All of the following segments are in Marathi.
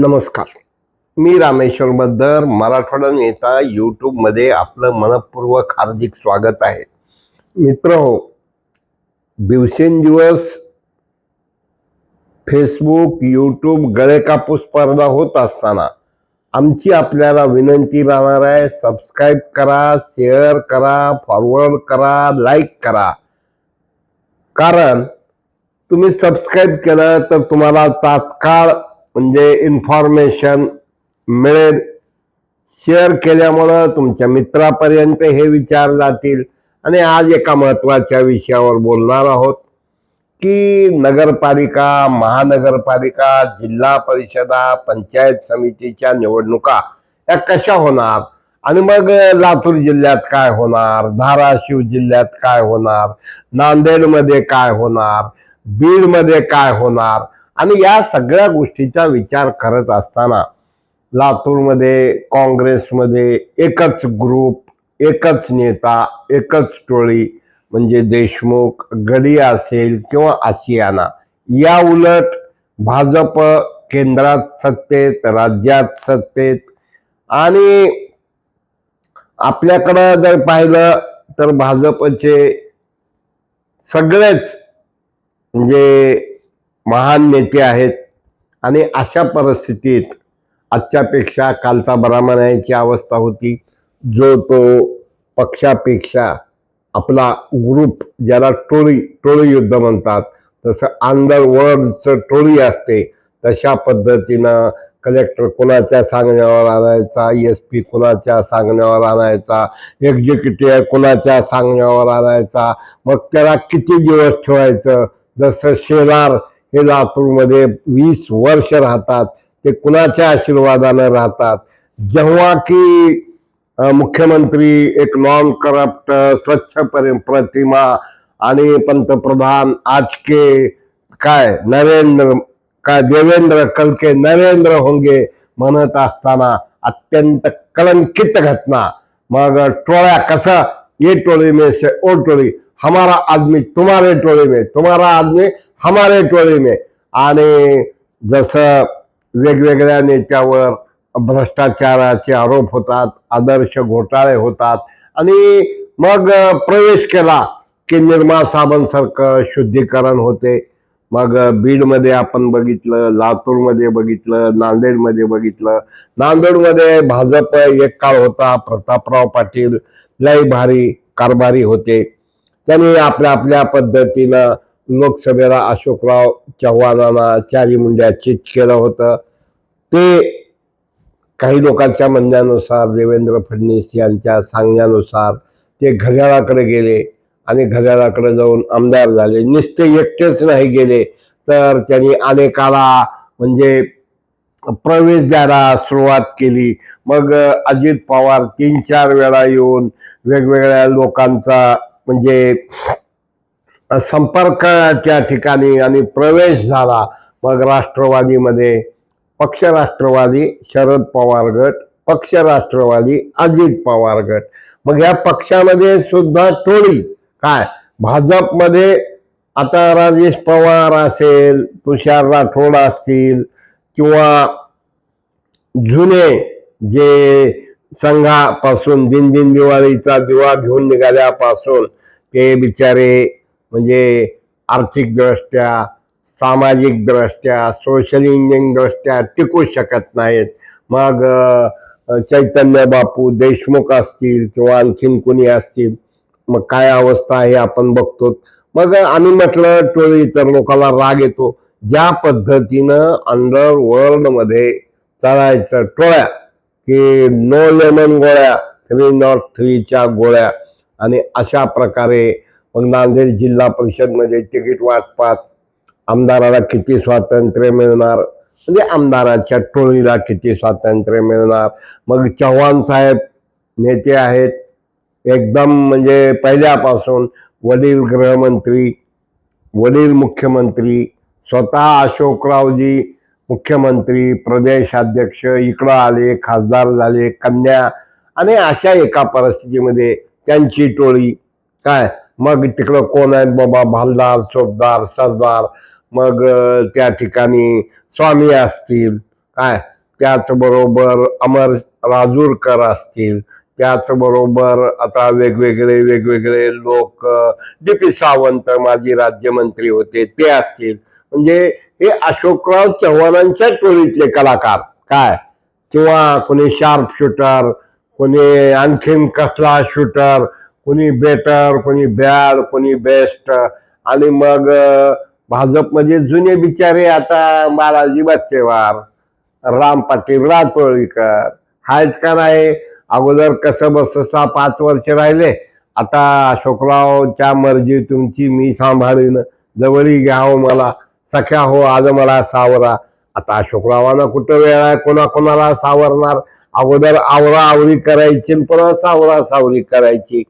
नमस्कार. मी रामेश्वर बद्दर मराठवाडा नेता यूट्यूबमध्ये आपलं मनपूर्वक हार्दिक स्वागत आहे. मित्र हो दिवसेंदिवस फेसबुक यूट्यूब गळे कापूस स्पर्धा होत असताना आमची आपल्याला विनंती राहणार आहे सबस्क्राईब करा शेअर करा फॉरवर्ड करा लाईक करा. कारण तुम्ही सबस्क्राईब केलं तर तुम्हाला तात्काळ म्हणजे इन्फॉर्मेशन मिळेल. शेअर केल्यामुळं तुमच्या मित्रापर्यंत हे विचार जातील. आणि आज एका महत्त्वाच्या विषयावर बोलणार आहोत की नगरपालिका महानगरपालिका जिल्हा परिषदा पंचायत समितीच्या निवडणुका या कशा होणार? आणि मग लातूर जिल्ह्यात काय होणार? धाराशिव जिल्ह्यात काय होणार? नांदेडमध्ये काय होणार? बीडमध्ये काय होणार? आणि या सगळ्या गोष्टीचा विचार करत असताना लातूरमध्ये काँग्रेसमध्ये एकच ग्रुप एकच नेता एकच टोळी म्हणजे देशमुख गडी असेल किंवा आशियाना या उलट भाजप केंद्रात सत्तेत राज्यात सत्तेत आणि आपल्याकडं जर पाहिलं तर भाजपचे सगळेच म्हणजे महान नेते आहेत. आणि अशा परिस्थितीत आजच्यापेक्षा कालचा बरा म्हणायची अवस्था होती. जो तो पक्षापेक्षा आपला ग्रुप ज्याला टोळी टोळी युद्ध म्हणतात तसं अंडरवर्ल्डचं टोळी असते. तशा पद्धतीनं कलेक्टर कुणाच्या सांगण्यावर आणायचा एस पी कुणाच्या सांगण्यावर आणायचा एक्झिक्युटिव्ह कुणाच्या सांगण्यावर आणायचा मग त्याला किती दिवस ठेवायचं? जसं शेलार हे लातूरमध्ये वीस वर्ष राहतात ते कुणाच्या आशीर्वादानं राहतात? जेव्हा की मुख्यमंत्री एक नॉन करप्ट स्वच्छ परि- प्रतिमा आणि पंतप्रधान आजके काय नरेंद्र काय देवेंद्र कलके नरेंद्र होंगे म्हणत असताना अत्यंत कलंकित घटना. मग टोळ्या कसं? ये टोळी में से ओ टोळी. हमारा आदमी तुम्हारे टोळी में. तुम्हारा आदमी हमारे टोळी में। आणि जसं वेगवेगळ्या नेत्यावर भ्रष्टाचाराचे आरोप होतात आदर्श घोटाळे होतात आणि मग प्रवेश केला की निर्मा साबणसारखं शुद्धीकरण होते. मग बीडमध्ये आपण बघितलं लातूरमध्ये बघितलं नांदेडमध्ये बघितलं. नांदेडमध्ये भाजप एक काळ होता प्रतापराव पाटील लय भारी कारभारी होते. त्यांनी आपल्या आपल्या पद्धतीनं लोकसभेला अशोकराव चव्हाणांना चारी मुंड्या चित केलं होतं. ते काही लोकांच्या म्हणण्यानुसार देवेंद्र फडणवीस यांच्या सांगण्यानुसार ते घड्याळाकडे गेले आणि घड्याळाकडे जाऊन आमदार झाले. नुसते एकटेच नाही गेले तर त्यांनी अनेकाला म्हणजे प्रवेश द्यायला सुरुवात केली. मग अजित पवार तीन चार वेळा येऊन वेगवेगळ्या लोकांचा म्हणजे संपर्काच्या ठिकाणी आणि प्रवेश झाला. मग राष्ट्रवादीमध्ये पक्ष राष्ट्रवादी शरद पवार गट पक्ष राष्ट्रवादी अजित पवार गट. मग या पक्षामध्ये सुद्धा टोळी काय? भाजपमध्ये आता राजेश पवार असेल तुषार राठोड असतील किंवा जुने जे संघापासून दिन दिन दिवाळीचा दिवा घेऊन निघाल्यापासून ते बिचारे म्हणजे आर्थिकदृष्ट्या सामाजिकदृष्ट्या सोशल इंजिनिअरिंगदृष्ट्या टिकू शकत नाहीत. मग चैतन्य बापू देशमुख असतील किंवा आणखीन कुणी असतील मग काय अवस्था आहे आपण बघतो. मग आम्ही म्हटलं टोळी तर लोकांना राग येतो. ज्या पद्धतीनं अंडरवर्ल्डमध्ये चालायचं टोळ्या की नो लेमन गोळ्या थ्री नॉट थ्रीच्या गोळ्या आणि अशा प्रकारे मग नांदेड जिल्हा परिषदमध्ये तिकीट वाटपात. आमदाराला किती स्वातंत्र्य मिळणार? म्हणजे आमदाराच्या टोळीला किती स्वातंत्र्य मिळणार? मग चव्हाण साहेब नेते आहेत. एकदम म्हणजे पहिल्यापासून वडील गृहमंत्री वडील मुख्यमंत्री स्वतः अशोकरावजी मुख्यमंत्री प्रदेशाध्यक्ष इकडं आले खासदार झाले कन्या आणि अशा एका परिस्थितीमध्ये त्यांची टोळी काय? मग तिकडं कोण आहेत? बाबा भालदार चोपदार सरदार. मग त्या ठिकाणी स्वामी असतील. काय? त्याचबरोबर अमर राजूरकर असतील. त्याचबरोबर आता वेगवेगळे वेगवेगळे लोक डी पी सावंत माजी राज्यमंत्री होते ते असतील. म्हणजे हे अशोकराव चव्हाणांच्या टोळीतले कलाकार. काय? किंवा कोणी शार्प शूटर कोणी आणखीन कसला शूटर कोणी बेटर कोणी बॅड कोणी बेस्ट आणि मग भाजप भाजपमध्ये जुने बिचारे आता बालाजी बच्चेवार राम पाटील रातोळीकर आहेत का नाही? अगोदर कसं बस सहा पाच वर्ष राहिले. आता अशोकरावच्या मर्जी तुमची मी सांभाळीन. जवळी घ्या हो मला. सख्या हो आज मला सावरा. आता अशोकरावांना कुठं वेळ आहे? कोणा कोणाला सावरणार? अगोदर आवरा आवरी करायची आणि पुन्हा सावरा सावरी करायची.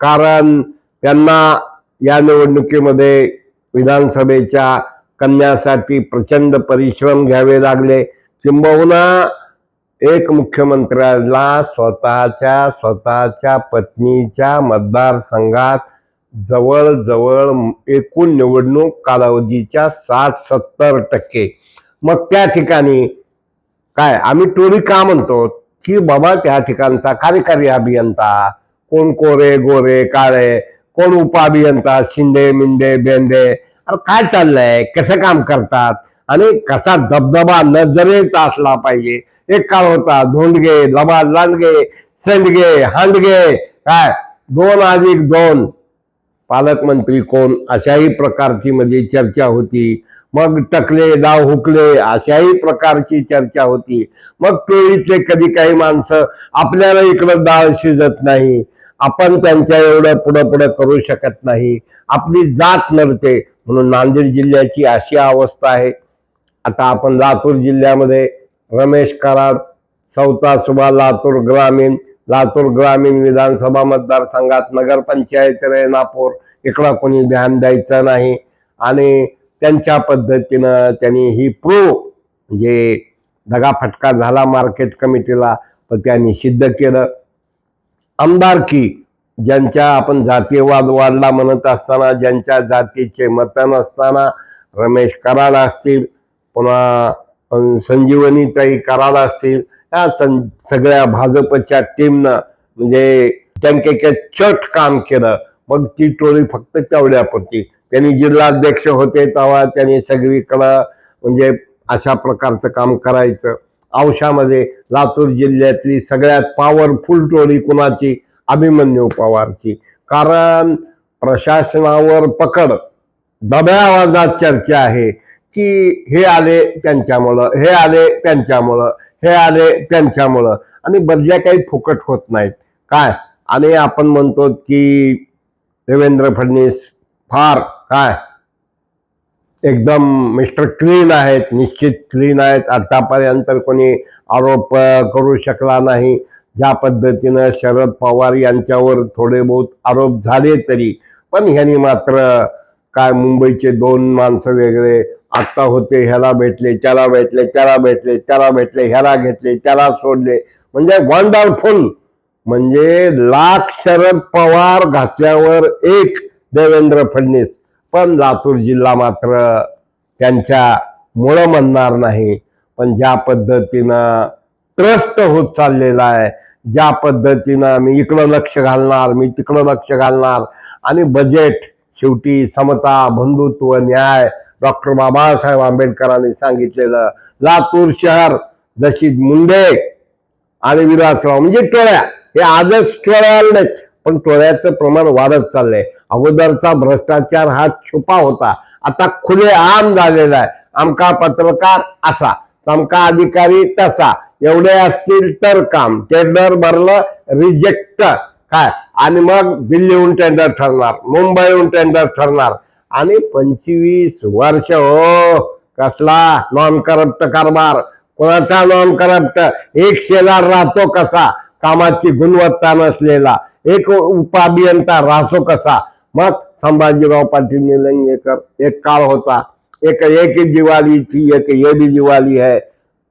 कारण त्यांना या निवडणुकीमध्ये विधानसभेच्या कन्यासाठी प्रचंड परिश्रम घ्यावे लागले. किंबहुना एक मुख्यमंत्र्याला स्वतःच्या स्वतःच्या पत्नीच्या मतदारसंघात जवळजवळ एकूण निवडणूक कालावधीच्या साठ सत्तर टक्के. मग त्या ठिकाणी काय? आम्ही टोळी का म्हणतो? की बाबा त्या ठिकाणचा कार्यकारी अभियंता कोण कोरे गोरे काळे कोण उपाभियंता शिंदे मिंदे बेंदे. अरे काय चाललंय? कसं काम करतात? आणि कसा धबधबा नजरेचा असला पाहिजे. एक काळ होता धोंडगे लबा लांडगे सेंडगे हांडगे. काय? दोन अधिक दोन. पालकमंत्री कोण? अशाही प्रकारची मध्ये चर्चा होती. मग टकले डाव हुकले अशाही प्रकारची चर्चा होती. मग टोळीतले कधी काही माणसं आपल्याला इकडं डाळ शिजत नाही. आपण त्यांच्या एवढं पुढं पुढं करू शकत नाही. आपली जात नरते म्हणून नांदेड जिल्ह्याची अशी अवस्था आहे. आता आपण लातूर जिल्ह्यामध्ये रमेश कराड चौथा सुभा लातूर ग्रामीण लातूर ग्रामीण विधानसभा मतदारसंघात नगरपंचायत रेणापूर इकडं कोणी ध्यान द्यायचं नाही. आणि त्यांच्या पद्धतीनं त्यांनी ही प्रो म्हणजे दगाफटका झाला मार्केट कमिटीला पण त्यांनी सिद्ध केलं. आमदारकी ज्यांच्या आपण जातीयवाद वाढला म्हणत असताना ज्यांच्या जातीचे मत नसताना रमेश कराड असतील पुन्हा संजीवनीताई कराड असतील या सं सगळ्या भाजपच्या टीमनं म्हणजे त्यांच्या चट काम केलं. मग ती टोळी फक्त तेवढ्यापुरती. त्यांनी जिल्हाध्यक्ष होते तेव्हा त्यांनी सगळीकडं म्हणजे अशा प्रकारचं काम करायचं. औशामध्ये लातूर जिल्ह्यातली सगळ्यात पॉवरफुल टोळी कुणाची? अभिमन्यू पवारची. कारण प्रशासनावर पकड दब्या आवाजात चर्चा आहे की हे आले त्यांच्यामुळं हे आले त्यांच्यामुळं हे आले त्यांच्यामुळं. आणि बदल्या काही फुकट होत नाहीत. काय? आणि आपण म्हणतो की देवेंद्र फडणवीस फार काय? एकदम मिस्टर क्लीन आहेत निश्चित क्लीन आहेत. आतापर्यंत कोणी आरोप करू शकला नाही. ज्या पद्धतीनं शरद पवार यांच्यावर थोडे बहुत आरोप झाले तरी पण ह्यांनी मात्र काय मुंबईचे दोन माणसं वेगळे आत्ता होते ह्याला भेटले त्याला भेटले त्याला भेटले त्याला भेटले ह्याला घेतले त्याला सोडले. म्हणजे वंडरफुल म्हणजे लाख शरद पवार घातल्यावर एक देवेंद्र फडणवीस. पण लातूर जिल्हा मात्र त्यांच्या मुळं म्हणणार नाही. पण ज्या पद्धतीनं त्रस्त होत चाललेला आहे ज्या पद्धतीनं मी इकडं लक्ष घालणार मी तिकडं लक्ष घालणार आणि बजेट शेवटी समता बंधुत्व न्याय डॉक्टर बाबासाहेब आंबेडकरांनी सांगितलेलं लातूर शहर जशी मुंडे आणि विलासराव म्हणजे टोळ्या हे आजच टोळ्या आले नाहीत पण टोळ्याचं प्रमाण वाढत चाललंय. अगोदरचा भ्रष्टाचार हा छुपा होता. आता खुले आम झालेला आहे. आमका पत्रकार असा तमका अधिकारी तसा. एवढे असतील तर काम. टेंडर भरलं रिजेक्ट काय? आणि मग दिल्लीहून टेंडर ठरणार मुंबईहून टेंडर ठरणार. आणि पंचवीस वर्ष हो कसला नॉन करप्ट कारभार. कोणाचा नॉन करप्ट एक शेजार राहतो कसा? कामाची गुणवत्ता नसलेला. एक उपाभियंता राहतो कसा? मग संभाजीराव पाटील निलंगेकर एक काळ होता। एक एक दिवाळीची दिवाली थी एक ये भी दिवाली है।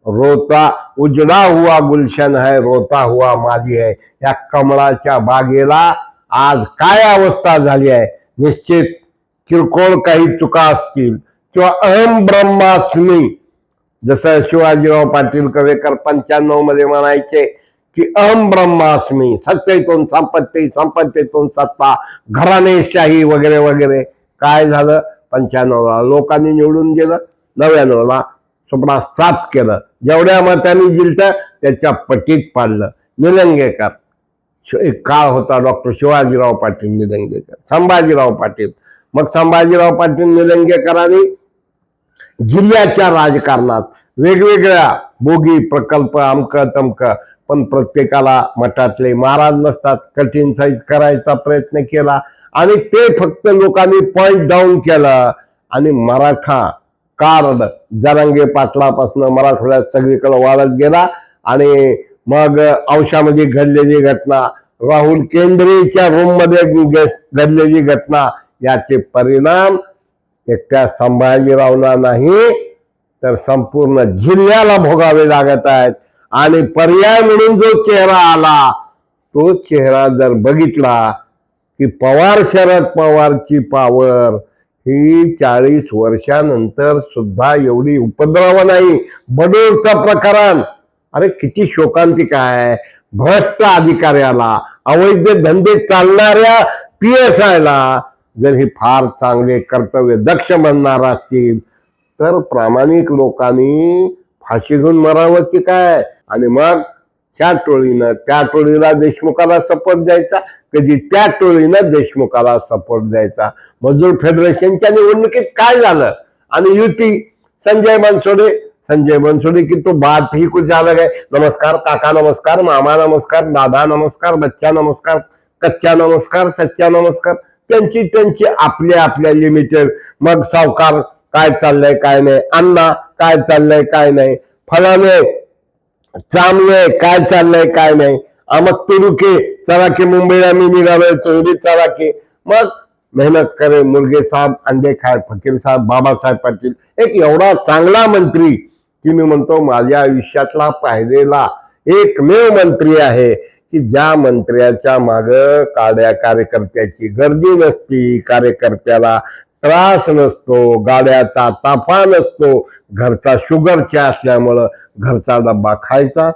रोता उजड़ा हुआ गुलशन है रोता हुआ माली है। या कमळाच्या बागेला आज काय अवस्था झाली आहे? निश्चित किरकोळ काही चुका असतील. किंवा अहम ब्रह्मास्मी जसं शिवाजीराव पाटील कवेकर पंच्याण्णवमध्ये म्हणायचे की अहम ब्रह्मास्मी सत्तेतून संपत्ती संपत्तीतून सत्ता घराणेशाही वगैरे वगैरे. काय झालं? पंच्याण्णवला लोकांनी निवडून गेलं नव्याण्णवला स्वप्ना सात केलं. जेवढ्या मतांनी जिलत त्याच्या पटीत पाडलं. निलंगेकर. एक काळ होता डॉक्टर शिवाजीराव पाटील निलंगेकर. संभाजीराव पाटील. मग संभाजीराव पाटील निलंगेकरांनी जिल्ह्याच्या राजकारणात वेगवेगळ्या बोगी प्रकल्प अमक तमक पण प्रत्येकाला मठातले महाराज नसतात. कठीण साईज करायचा प्रयत्न केला आणि ते फक्त लोकांनी पॉइंट डाऊन केलं. आणि मराठा कार्ड जरांगे पाटलापासून मराठवाड्यात सगळीकडे वाढत गेला आणि मग अंशामध्ये घडलेली घटना राहुल केंद्रेच्या रूममध्ये घडलेली घटना याचे परिणाम एकट्या संभाजीरावला नाही तर संपूर्ण जिल्ह्याला भोगावे लागत आहेत. आणि पर्याय म्हणून जो चेहरा आला तो चेहरा जर बघितला की पवार शरद पवारची पावर ही चाळीस वर्षानंतर सुद्धा एवढी उपद्रव नाही. बडोरचं प्रकरण. अरे किती शोकांतिक आहे. भ्रष्ट अधिकाऱ्याला अवैध धंदे चालणाऱ्या पी एस आयला जर हे फार चांगले कर्तव्य दक्ष बनणार असतील तर प्रामाणिक लोकांनी फाशी घेऊन मरावं की काय? आणि मग त्या टोळीनं त्या टोळीला देशमुखाला सपोर्ट द्यायचा कधी त्या टोळीनं देशमुखाला सपोर्ट द्यायचा. मजूर फेडरेशनच्या निवडणुकीत काय झालं? आणि युती संजय बनसोडे संजय बनसोडे की तो बात ही कुछ अलग है नमस्कार काका नमस्कार मामा नमस्कार दादा नमस्कार बच्चा नमस्कार कच्चा नमस्कार सच्चा नमस्कार. त्यांची त्यांची आपल्या आपल्या लिमिटेड मग सावकार काय चाललंय काय नाही? अण्णा काय चाललंय काय नाही? फलाने चांगले काय चाललंय काय नाही. अमक तुरुके चराके मुंबईला मी निघालोय तोरी चराके मग मेहनत करे मुलगे साहेब अंडे खाय फकीर साहेब बाबासाहेब पाटील. एक एवढा चांगला मंत्री की मी म्हणतो माझ्या आयुष्यातला पाहिलेला एकमेव मंत्री आहे की ज्या मंत्र्याच्या माग काड्या कार्यकर्त्याची गर्दी नसती कार्यकर्त्याला त्रास नसतो गाड्याचा ताफा नसतो घरचा शुगरच्या असल्यामुळं घरचा डब्बा खायचा.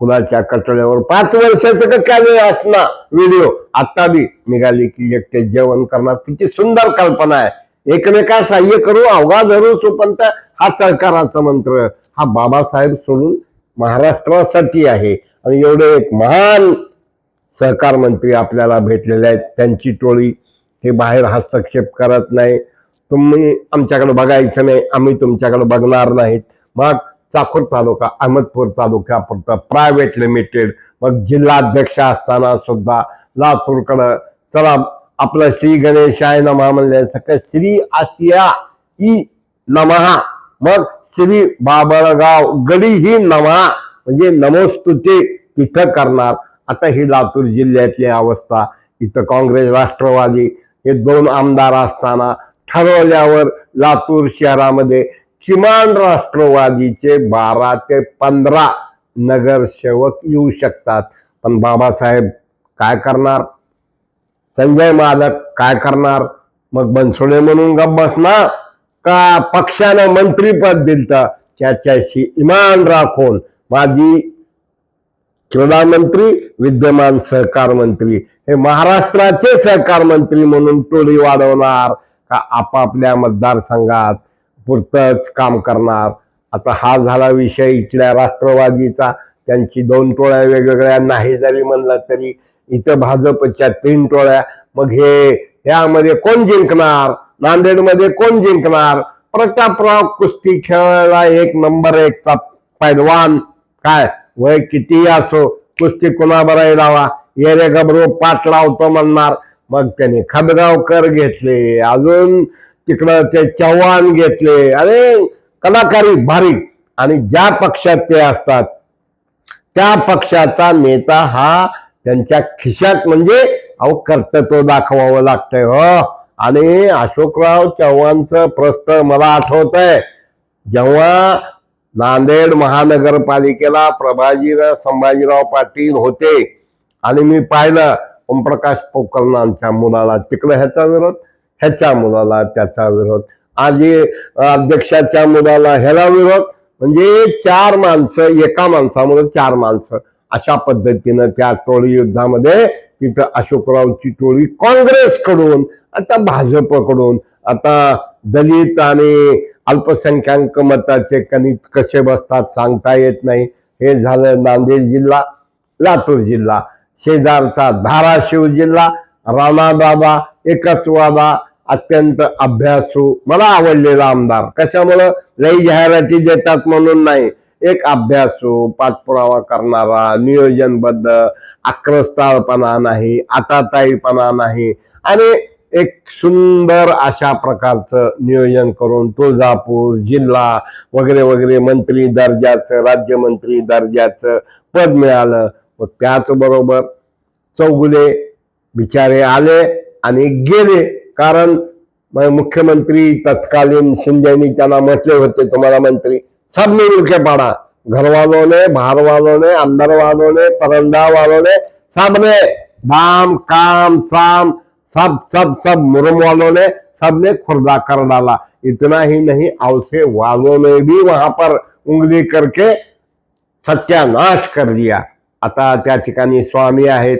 फुलाच्या कटोळ्यावर पाच वर्षाचं का काय वेळ असणार? व्हिडिओ आता बी निघाली की एकटे जेवण करणार. किती सुंदर कल्पना आहे. एकमेका सहाय्य करू अवघा धरू सुपंत. हा सरकाराचा मंत्र. हा बाबासाहेब सोडून महाराष्ट्रासाठी आहे. आणि एवढे एक महान सहकार मंत्री आपल्याला भेटलेले आहेत. त्यांची टोळी हे बाहेर हस्तक्षेप करत नाही. तुम्ही आमच्याकडे बघायचं नाही आम्ही तुमच्याकडे बघणार नाहीत. मग चाकूर तालुका अहमदपूर तालुका फक्त प्रायव्हेट लिमिटेड मग जिल्हाध्यक्ष असताना सुद्धा लातूरकडं चला आपलं श्री गणेशाय नमः म्हणल्यासारखं श्री आशिया ई नमहा मग श्री बाबळगाव गडी ही नमहा म्हणजे नमोस्तुते तिथं करणार. आता ही लातूर जिल्ह्यातली अवस्था. इथं काँग्रेस राष्ट्रवादी हे दोन आमदार असताना ठरवल्यावर लातूर शहरामध्ये किमान राष्ट्रवादीचे बारा ते पंधरा नगरसेवक येऊ शकतात. पण बाबासाहेब काय करणार? संजय मालक काय करणार? मग बनसोडे म्हणून गप बसणार? का पक्षानं मंत्रीपद दिलं त्याच्याशी इमान राखून माझी क्रीडा मंत्री विद्यमान सहकार मंत्री हे महाराष्ट्राचे सहकार मंत्री म्हणून टोळी वाढवणार. का आपापल्या मतदारसंघात पुरतच काम करणार? आता हा झाला विषय इथल्या राष्ट्रवादीचा. त्यांची दोन टोळ्या वेगवेगळ्या नाही जरी म्हणलं तरी इथं भाजपच्या तीन टोळ्या. मग हे यामध्ये कोण जिंकणार? नांदेडमध्ये कोण जिंकणार? प्रतापराव कुस्ती खेळायला एक नंबर एकचा पैलवान. काय? वय किती असो कुस्ती कुणाबराही लावा? येरे गबरो पाठ लावतो म्हणणार. मग त्याने खदगावकर घेतले अजून तिकडं ते चव्हाण घेतले. अरे कलाकारी भारी. आणि ज्या पक्षात ते असतात त्या पक्षाचा नेता हा त्यांच्या खिशात म्हणजे अहो कर्तृत्व दाखवावं लागतंय हो. आणि अशोकराव चव्हाणचं प्रस्त मला आठवत आहे जेव्हा नांदेड महानगरपालिकेला प्रभाजीराव संभाजीराव पाटील होते आणि मी पाहिलं ओमप्रकाश पोकरणांच्या मुलाला तिकडं ह्याचा विरोध ह्याच्या मुलाला त्याचा विरोध. आजी अध्यक्षाच्या मुलाला ह्याला विरोध म्हणजे चार माणसं एका माणसामुळे चार माणसं. अशा पद्धतीनं त्या टोळी युद्धामध्ये तिथं अशोकरावची टोळी काँग्रेसकडून आता भाजपकडून आता दलित आणि अल्पसंख्याक मताचे कणित कसे बसतात सांगता येत नाही. हे झालं नांदेड जिल्हा लातूर जिल्हा. शेजारचा धाराशिव जिल्हा राणादादा एकच वादा अत्यंत अभ्यासू मला आवडलेला आमदार. कशामुळं? लई जाहिराती देतात म्हणून नाही. एक अभ्यासू पाठपुरावा करणारा नियोजनबद्ध आक्रस्ताळपणा नाही आताताईपणा नाही. आणि एक सुंदर अशा प्रकारचं नियोजन करून तुळजापूर जिल्हा वगैरे वगैरे मंत्री दर्जाचं राज्यमंत्री दर्जाचं पद मिळालं. मग त्याचबरोबर चौगुले बिचारे आले आणि गेले. कारण मुख्यमंत्री तत्कालीन शिंदेनी त्यांना म्हटले होते तुम्हाला मंत्री सब मिल के पड़ा. घर वालों ने बाहर वालों ने अंदर ने परंदा वालों ने सबने दाम काम साम सब सब सब मुरम वालों ने सबने खुर्दा कर डाला. इतना ही नहीं औसे वालों ने भी वहां पर उंगली करके सत्यानाश कर दिया. आता त्या ठिकाणी स्वामी आहेत.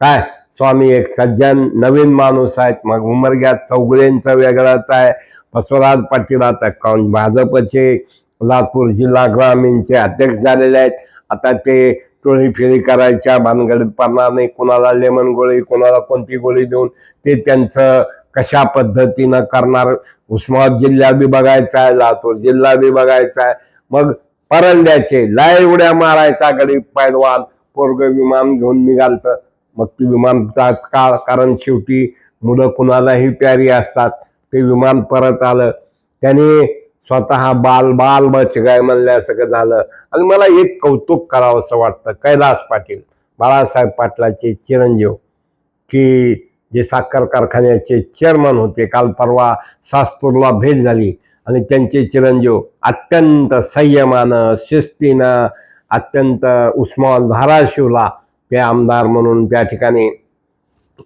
काय? स्वामी एक सज्जन नवीन माणूस आहेत. मग उमरग्यात चौगुलेंचं वेगळंच आहे. बसवराज पाटील आता काँग भाजपचे लातूर जिल्हा ग्रामीणचे अध्यक्ष झालेले आहेत. आता ते टोळी फेरी करायच्या भानगडीत नाही कोणाला लेमन गोळी कोणाला कोणती गोळी देऊन ते त्यांचं कशा पद्धतीनं करणार? उस्मानाबाद जिल्हा बी बघायचा आहे लातूर जिल्हा बी बघायचा आहे. मग परंड्याचे लाय उड्या मारायचा गडी पैलवान. पोरग विमान घेऊन निघालत. मग ती विमान तात्काळ कारण शेवटी मुलं कुणालाही प्यारी असतात. ते विमान परत आलं. त्याने स्वतः बाल बाल बच गाय सगळं झालं. आणि मला एक कौतुक करावं असं वाटतं. कैलास पाटील बाळासाहेब पाटलाचे चिरंजीव की जे साखर कारखान्याचे चेअरमन होते. काल परवा सास्तूरला भेट झाली. आणि त्यांचे चिरंजीव अत्यंत संयमानं शिस्तीनं अत्यंत उस्मान धाराशिवला ते आमदार म्हणून त्या ठिकाणी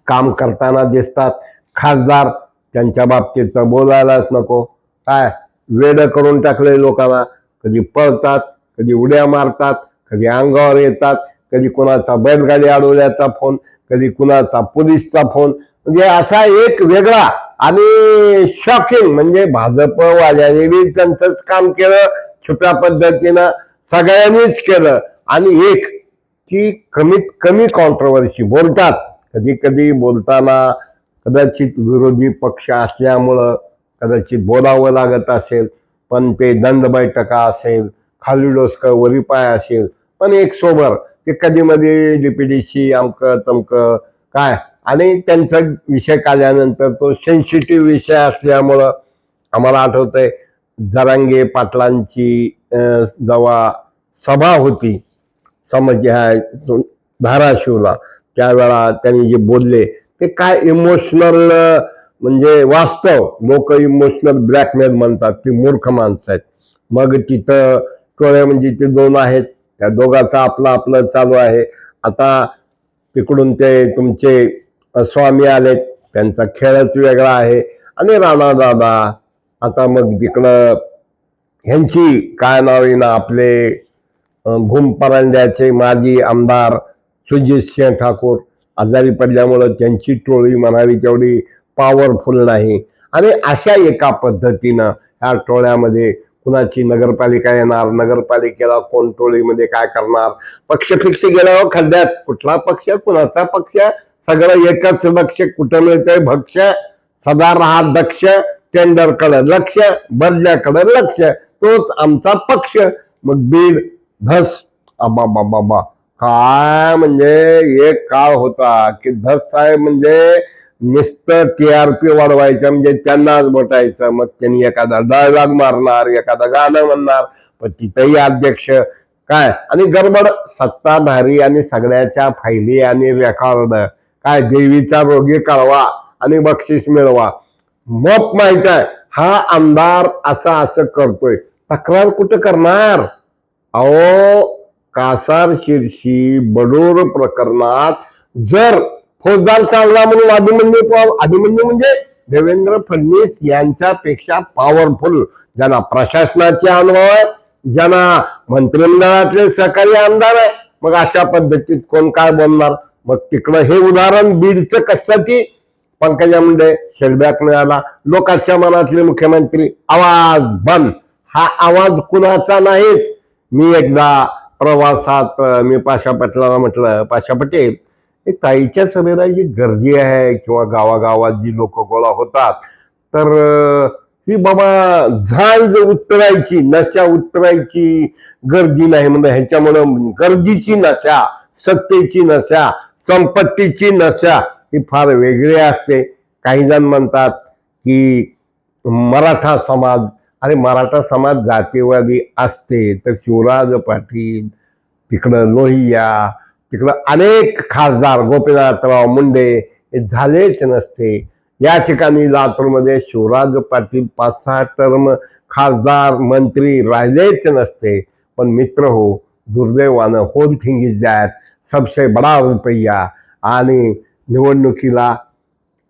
काम करताना दिसतात. खासदार त्यांच्या बाबतीत तर बोलायलाच नको. काय? वेड करून टाकले लोकांना. कधी पळतात कधी उड्या मारतात कधी अंगावर येतात कधी कुणाचा बैलगाडी अडवल्याचा फोन कधी कुणाचा पोलीसचा फोन. म्हणजे असा एक वेगळा आणि शॉकिंग म्हणजे भाजपवाल्यांनी बी त्यांचंच काम केलं छुप्या पद्धतीनं सगळ्यांनीच केलं. आणि एक की कमीत कमी कॉन्ट्रोवर्सी बोलतात. कधी कधी बोलताना कदाचित विरोधी पक्ष असल्यामुळं कदाचित बोलावं लागत असेल पण ते दंड बैठका असेल खाली डोसकं वरी पाय असेल पण एक सोबर ते कधी मध्ये सी अमकं तमकं काय? आणि त्यांचा विषय काढल्यानंतर तो सेन्सिटिव्ह विषय असल्यामुळं आम्हाला आठवतंय जरांगे पाटलांची जेव्हा सभा होती समज ह्या धाराशिवला त्यावेळा त्यांनी जे बोलले ते काय इमोशनल म्हणजे वास्तव. लोक इमोशनल ब्लॅकमेल म्हणतात ती मूर्ख माणसं आहेत. मग तिथं टोळे म्हणजे ते दोन आहेत त्या दोघाचा आपलं आपलं चालू आहे. आता तिकडून ते तुमचे स्वामी आलेत त्यांचा खेळच वेगळा आहे. आणि राणा दादा आता मग तिकडं ह्यांची काय नाव ना आपले भूमपरांड्याचे माजी आमदार सुजित सिंह ठाकूर आजारी पडल्यामुळं त्यांची टोळी म्हणावी तेवढी पॉवरफुल नाही. आणि अशा एका पद्धतीनं ह्या टोळ्यामध्ये कुणाची नगरपालिका येणार नगरपालिकेला कोण टोळीमध्ये काय करणार? पक्ष फिक्स गेल्यावर हो खड्ड्यात. कुठला पक्ष कुणाचा पक्ष? सगळं एकच लक्ष कुठं मिळतंय भक्ष. सदा राहा दक्ष. टेंडरकडे लक्ष. बदल्याकडे लक्ष. तोच आमचा पक्ष. मग बीड धस. आबा बाबा बा काय म्हणजे? एक काळ होता की धस साहेब म्हणजे नुसतं टी आर पी वाढवायचं म्हणजे त्यांनाच बटायचं. मग त्यांनी एखादा डायलॉग मारणार एखादं गाणं म्हणणार. पण तिथंही अध्यक्ष काय? आणि गडबड. सत्ताधारी आणि सगळ्याच्या फायली आणि रेकॉर्ड. काय देवीचा रोगी कळवा आणि बक्षीस मिळवा. मग माहीत आहे हा आमदार असं असं करतोय. तक्रार कुठं करणार? अहो कासार शिरशी बडोर प्रकरणात जर फौजदार चालला म्हणून अभिमन्यू अभिमन्यू म्हणजे देवेंद्र फडणवीस यांच्यापेक्षा पॉवरफुल ज्यांना प्रशासनाचे अनुभव आहे ज्यांना मंत्रिमंडळातले सहकारी आमदार आहे मग अशा पद्धतीत कोण काय बोलणार? मग तिकडं हे उदाहरण बीडचं कशासाठी पंकजा मुंडे शेलबॅक मिळाला. लोकांच्या मनातले मुख्यमंत्री आवाज बंद. हा आवाज कुणाचा नाहीच? मी एकदा प्रवासात मी पाशा पटेलाला म्हटलं पाशा पटेल हे ताईच्या सभेला जी गर्दी आहे किंवा गावागावात जी लोक गोळा होतात तर ही बाबा झांज उतरायची नशा उतरायची गर्दी नाही म्हणजे ह्याच्यामुळं गर्दीची नशा सत्तेची नशा संपत्तीची नशा ही फार वेगळी असते. काही जण म्हणतात की मराठा समाज आणि मराठा समाज जातीवादी असते तर शिवराज पाटील तिकडं लोहिया तिकडं अनेक खासदार गोपीनाथराव मुंडे हे झालेच नसते. या ठिकाणी लातूरमध्ये शिवराज पाटील पाच सहा टर्म खासदार मंत्री राहिलेच नसते. पण मित्र हो दुर्दैवानं होल थिंग इज दॅट सबसे बडा रुपया आणि निवडणुकीला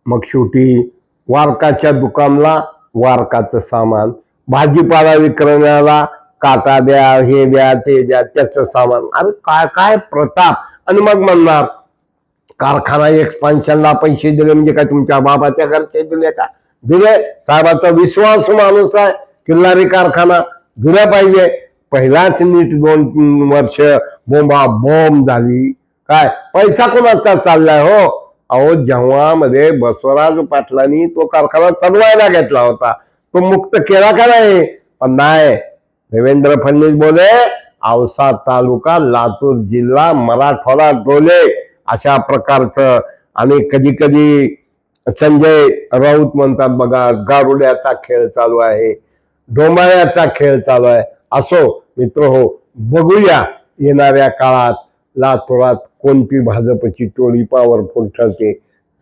मग शेवटी वारकाच्या दुकानला वारकाचं सामान भाजीपाला विक्रण्याला काका द्या हे द्या ते द्या त्याचं सामान अरे काय काय प्रताप आणि मग म्हणणार कारखाना एक्सपान्शनला पैसे दिले म्हणजे काय तुमच्या बाबाच्या घरचे दिले का दिले साहेबाचा विश्वास माणूस आहे किल्लारी कारखाना दिला पाहिजे पहिलाच नीट दोन वर्ष बोंबा बॉम्ब झाली. काय? पैसा कोणाचा चाललाय हो? अहो जेव्हा मध्ये बसवराज पाटलांनी तो कारखाना चालवायला घेतला होता. तो मुक्त केला का नाही? पण नाही. देवेंद्र फडणवीस बोले औसा तालुका लातूर जिल्हा मराठवाडा डोले अशा प्रकारचं. आणि कधी कधी संजय राऊत म्हणतात बघा गारुड्याचा खेळ चालू आहे डोंबाळ्याचा खेळ चालू आहे. असो मित्र हो बघूया येणाऱ्या काळात लातूरात कोणती भाजपची टोळी पॉवरफुल ठरते.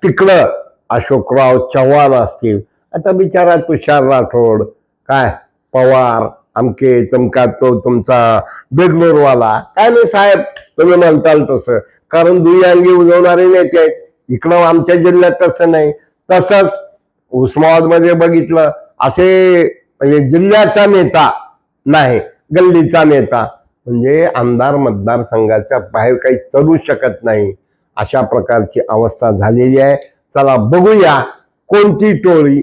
तिकडं अशोकराव चव्हाण असतील. आता बिचारा तुषार राठोड काय? पवार आमके तुमका तो तुमचा बेगलोरवाला. काय नाही साहेब तुम्ही म्हणताल तसं. कारण दुई उजवणारे नेते आहेत. इकडं आमच्या जिल्ह्यात तसं नाही. तसंच उस्मानाबादमध्ये बघितलं असे म्हणजे जिल्ह्याचा नेता नाही. गल्लीचा नेता म्हणजे आमदार मतदारसंघाच्या बाहेर काही चढू शकत नाही. अशा प्रकारची अवस्था झालेली आहे. चला बघूया कोणती टोळी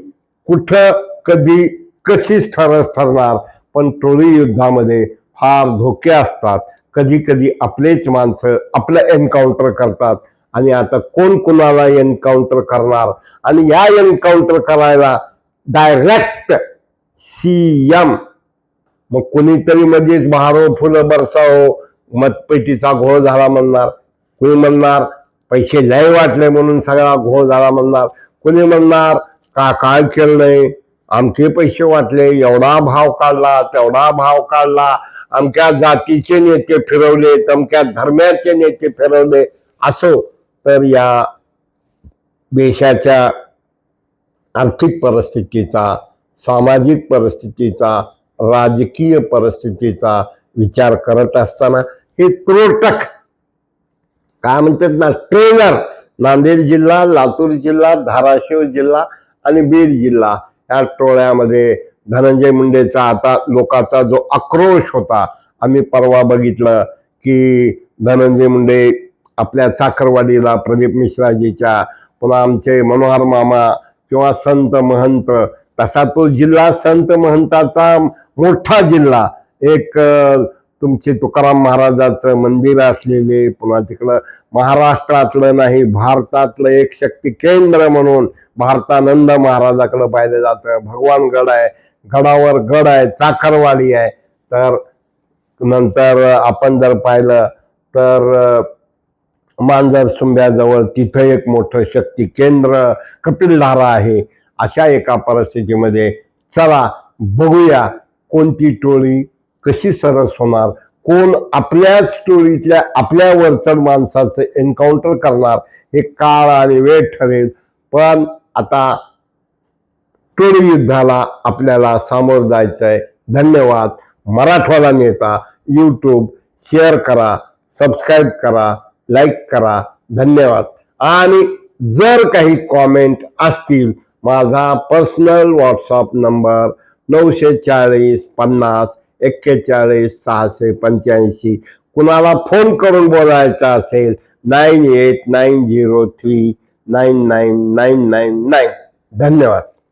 कुठं कधी कशीच ठरत ठरणार. पण टोळी युद्धामध्ये फार धोके असतात. कधी कधी आपलेच माणसं आपलं एन्काउंटर करतात. आणि आता कोण कुणाला एन्काउंटर करणार? आणि या एन्काउंटर करायला डायरेक्ट सी एम मग कोणीतरी मध्येच बहारो फुलं बरसावो मतपेटीचा घोळ झाला म्हणणार. कोणी म्हणणार पैसे लय वाटले म्हणून सगळा घोळ झाला म्हणणार. कोणी म्हणणार का काय केलं नाही? आमचे पैसे वाटले एवढा भाव काढला तेवढा भाव काढला. आमच्या जातीचे नेते फिरवले तमक्या धर्माचे नेते फिरवले. असो तर या देशाच्या आर्थिक परिस्थितीचा सामाजिक परिस्थितीचा राजकीय परिस्थितीचा विचार करत असताना हे त्रोटक काय म्हणतात ना ट्रेलर नांदेड जिल्हा लातूर जिल्हा धाराशिव जिल्हा आणि बीड जिल्हा या टोळ्यामध्ये धनंजय मुंडेचा आता लोकांचा जो आक्रोश होता आम्ही परवा बघितलं की धनंजय मुंडे आपल्या चाकरवाडीला प्रदीप मिश्राजीच्या पुन्हा आमचे मनोहर मामा किंवा संत महंत तसा तो जिल्हा संत महंताचा मोठा जिल्हा. एक तुमचे तुकाराम महाराजाचं मंदिर असलेले पुन्हा तिकडं महाराष्ट्रातलं नाही भारतातलं एक शक्ती केंद्र म्हणून भारतानंद महाराजाकडं पाहिलं जातं. भगवान गड आहे गडावर गड आहे चाकरवाडी आहे. तर नंतर आपण जर पाहिलं तर मांजर सुंब्याजवळ तिथं एक मोठं शक्ती केंद्र कपिलधारा आहे. अशा एका परिस्थितीमध्ये चला बघूया कोणती टोळी कशी सरस होणार कोण आपल्याच टोळीतल्या आपल्या वरचढ माणसाचं एन्काउंटर करणार हे काळ आणि वेळ ठरेल. पण आता टोळी युद्धाला आपल्याला सामोरं जायचं आहे धन्यवाद. मराठवाडा नेता यूट्यूब शेअर करा सबस्क्राईब करा लाईक करा. धन्यवाद. आणि जर काही कॉमेंट असतील माझा पर्सनल व्हॉट्सअप नंबर नऊशे चाळीस पन्नास एक्केचाळीस सहाशे पंच्याऐंशी. कुणाला फोन करून बोलायचा असेल nine eight nine zero three nine nine nine nine nine धन्यवाद.